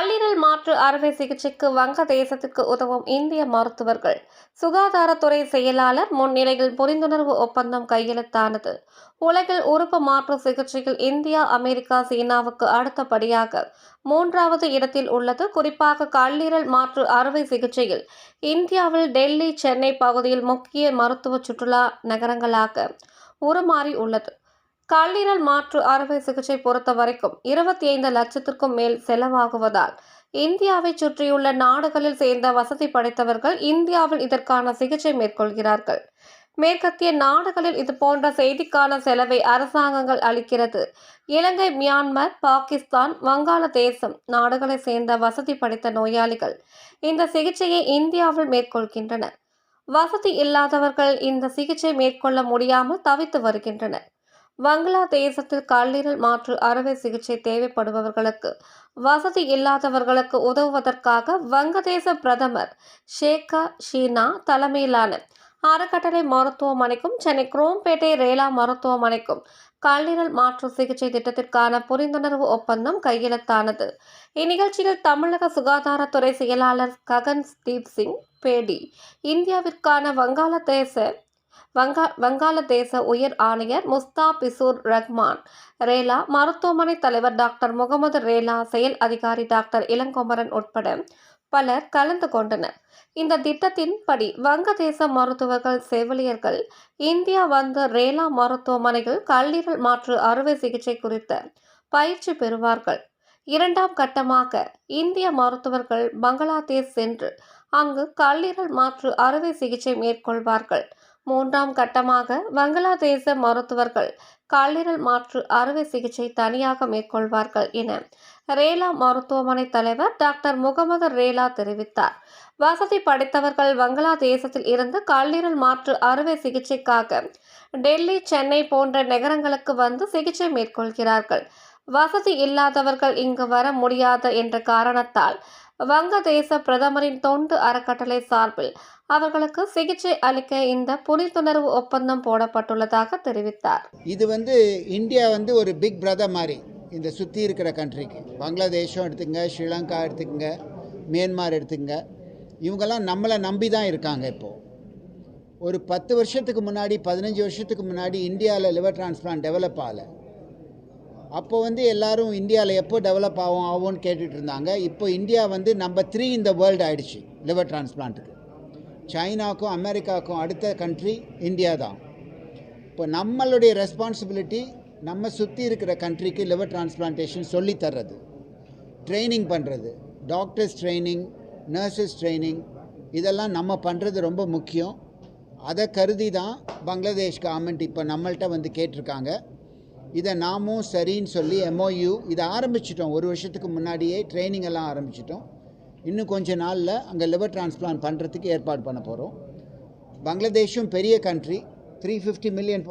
கல்லீரல் மாற்று அறுவை சிகிச்சைக்கு வங்கதேசத்திற்கு உதவும் இந்திய மருத்துவர்கள். சுகாதாரத்துறை செயலாளர் முன்னிலையில் புரிந்துணர்வு ஒப்பந்தம் கையெழுத்தானது. உலகில் உறுப்பு மாற்று சிகிச்சையில் இந்தியா அமெரிக்கா சீனாவுக்கு அடுத்தபடியாக மூன்றாவது இடத்தில் உள்ளது. குறிப்பாக கல்லீரல் மாற்று அறுவை சிகிச்சையில் இந்தியாவில் டெல்லி சென்னை பகுதியில் முக்கிய மருத்துவ சுற்றுலா நகரங்களாக உருமாறி உள்ளது. கல்லீரல் மாற்று அறுவை சிகிச்சை பொறுத்த வரைக்கும் இருபத்தி ஐந்து லட்சத்திற்கும் மேல் செலவாகுவதால் இந்தியாவை சுற்றியுள்ள நாடுகளில் சேர்ந்த வசதி படைத்தவர்கள் இந்தியாவில் இதற்கான சிகிச்சை மேற்கொள்கிறார்கள். மேற்கத்திய நாடுகளில் இது போன்ற செய்திக்கான செலவை அரசாங்கங்கள் அளிக்கிறது. இலங்கை மியான்மர் பாகிஸ்தான் வங்காளதேசம் நாடுகளை சேர்ந்த வசதி படைத்த நோயாளிகள் இந்த சிகிச்சையை இந்தியாவில் மேற்கொள்கின்றனர். வசதி இல்லாதவர்கள் இந்த சிகிச்சை மேற்கொள்ள முடியாமல் தவித்து வருகின்றனர். வங்களாதேசத்தில் கல்லீரல் மாற்று அறுவை சிகிச்சை தேவைப்படுபவர்களுக்கு வசதி இல்லாதவர்களுக்கு உதவுவதற்காக வங்கதேச பிரதமர் ஷேகா ஷீனா தலைமையிலான அறக்கட்டளை மருத்துவமனைக்கும் சென்னை குரோம்பேட்டை ரேலா மருத்துவமனைக்கும் கல்லீரல் மாற்று சிகிச்சை திட்டத்திற்கான புரிந்துணர்வு ஒப்பந்தம் கையெழுத்தானது. இந்நிகழ்ச்சியில் தமிழக சுகாதாரத்துறை செயலாளர் ககன் தீப் சிங் பேடி இந்தியாவிற்கான வங்காளதேச வங்கா வங்காளதேச உயர் ஆணையர் முஸ்தாபிசூர் ரஹ்மான் ரேலா மருத்துவமனை தலைவர் டாக்டர் முகமது ரேலா செயல் அதிகாரி டாக்டர் இளங்கொமரன் உட்பட பலர் கலந்து கொண்டனர். இந்த திட்டத்தின்படி வங்கதேச மருத்துவர்கள் செவிலியர்கள் இந்தியா வந்த ரேலா மருத்துவமனையில் கல்லீரல் மாற்று அறுவை சிகிச்சை குறித்த பயிற்சி பெறுவார்கள். இரண்டாம் கட்டமாக இந்திய மருத்துவர்கள் பங்களாதேஷ் சென்று அங்கு கல்லீரல் மாற்று அறுவை சிகிச்சை மேற்கொள்வார்கள். மூன்றாம் கட்டமாக வங்களாதேச மருத்துவர்கள் கல்லீரல் மாற்று அறுவை சிகிச்சை தனியாக மேற்கொள்வார்கள் என ரேலா மருத்துவமனை தலைவர் டாக்டர் முகமது ரேலா தெரிவித்தார். வசதி படைத்தவர்கள் வங்களாதேசத்தில் இருந்து கல்லீரல் மாற்று அறுவை சிகிச்சைக்காக டெல்லி சென்னை போன்ற நகரங்களுக்கு வந்து சிகிச்சை மேற்கொள்கிறார்கள். வசதி இல்லாதவர்கள் இங்கு வர முடியாத என்ற காரணத்தால் வங்கதேச பிரதமரின் தொண்டு அறக்கட்டளை சார்பில் அவர்களுக்கு சிகிச்சை அளிக்க இந்த புரிந்துணர்வு ஒப்பந்தம் போடப்பட்டுள்ளதாக தெரிவித்தார். இது வந்து இந்தியா வந்து ஒரு பிக் பிரதர் மாதிரி இந்த சுற்றி இருக்கிற கண்ட்ரிக்கு பங்களாதேஷும் எடுத்துங்க ஸ்ரீலங்கா எடுத்துக்கங்க மியான்மார் எடுத்துங்க இவங்கெல்லாம் நம்மளை நம்பி தான் இருக்காங்க இப்போது ஒரு பத்து வருஷத்துக்கு முன்னாடி பதினஞ்சு வருஷத்துக்கு முன்னாடி இந்தியாவில் லிவர் டிரான்ஸ்பிளான்ட் டெவலப் ஆகலை. அப்போ வந்து எல்லாரும் இந்தியாவில் எப்போ டெவலப் ஆகும் ஆகும்னு கேட்டுட்டு இருந்தாங்க. இப்போ இந்தியா வந்து நம்பர் த்ரீ இந்த வேர்ல்டு ஆயிடுச்சு லிவர் டிரான்ஸ்பிளான்ட்டுக்கு சைனாக்கும் அமெரிக்காவுக்கும் அடுத்த கண்ட்ரி இந்தியா தான். இப்போ நம்மளுடைய ரெஸ்பான்சிபிலிட்டி நம்ம சுற்றி இருக்கிற கண்ட்ரிக்கு லிவர் டிரான்ஸ்பிளான்டேஷன் சொல்லி தர்றது ட்ரைனிங் பண்ணுறது டாக்டர்ஸ் ட்ரைனிங் நர்சஸ் ட்ரைனிங் இதெல்லாம் நம்ம பண்ணுறது ரொம்ப முக்கியம். அதை கருதி தான் பங்களாதேஷ் கவர்மெண்ட் இப்போ நம்மள்கிட்ட வந்து கேட்டிருக்காங்க. இதை நாமும் சரின்னு சொல்லி எம்ஓயு இதை ஆரம்பிச்சிட்டோம். ஒரு வருஷத்துக்கு முன்னாடியே ட்ரைனிங் எல்லாம் ஆரம்பிச்சிட்டோம். இன்னும் கொஞ்ச நாளில் அங்கே லிவர் டிரான்ஸ்பிளான் பண்ணுறதுக்கு ஏற்பாடு பண்ண போகிறோம் பங்களாதேஷும் பெரிய கண்ட்ரி த்ரீ ஃபிஃப்டி மில்லியன்